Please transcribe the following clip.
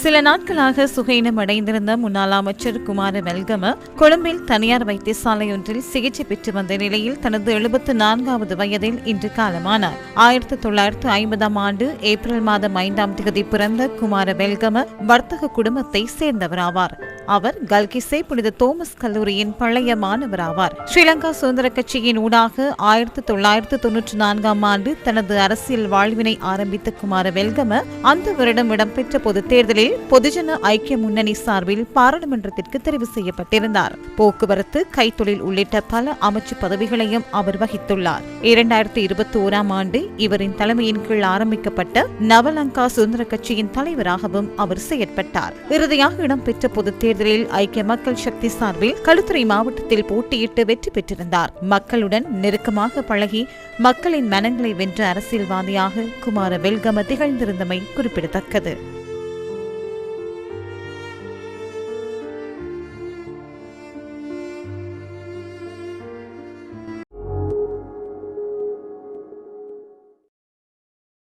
சில நாட்களாக சுகையினம் அடைந்திருந்த முன்னாள் அமைச்சர் குமார வெல்கம கொழும்பில் தனியார் வைத்தியசாலை ஒன்றில் சிகிச்சை பெற்று வந்த நிலையில் தனது எழுபத்து நான்காவது வயதில் இன்று காலமானார். ஆயிரத்தி தொள்ளாயிரத்து ஐம்பதாம் ஆண்டு ஏப்ரல் மாதம் ஐந்தாம் தேதி பிறந்த குமார வெல்கம வர்த்தக குடும்பத்தை சேர்ந்தவராவார். அவர் கல்கிசே புனித தோமஸ் கல்லூரியின் பழைய மாணவராவார். ஸ்ரீலங்கா சுதந்திர கட்சியின் ஊடாக ஆயிரத்தி தொள்ளாயிரத்து தொன்னூற்றி நான்காம் ஆண்டு தனது அரசியல் வாழ்வினை ஆரம்பித்த குமார வெல்கம அந்த வருடம் இடம்பெற்ற பொது தேர்தலில் பொதுஜன ஐக்கிய முன்னணி சார்பில் பாராளுமன்றத்திற்கு தெரிவு செய்யப்பட்டிருந்தார். போக்குவரத்து கைத்தொழில் உள்ளிட்ட பல அமைச்சு பதவிகளையும் அவர் வகித்துள்ளார். இரண்டாயிரத்தி இருபத்தி ஓராம் ஆண்டு இவரின் தலைமையின் கீழ் ஆரம்பிக்கப்பட்ட நவலங்கா சுதந்திர கட்சியின் தலைவராகவும் அவர் செயற்பட்டார். இறுதியாக இடம்பெற்ற பொதுத் தேர்தலில் ஐக்கிய மக்கள் சக்தி சார்பில் களுத்துறை மாவட்டத்தில் போட்டியிட்டு வெற்றி பெற்றிருந்தார். மக்களுடன் நெருக்கமாக பழகி மக்களின் மனங்களை வென்ற அரசியல்வாதியாக குமார வெல்கம திகழ்ந்திருந்தமை குறிப்பிடத்தக்கது.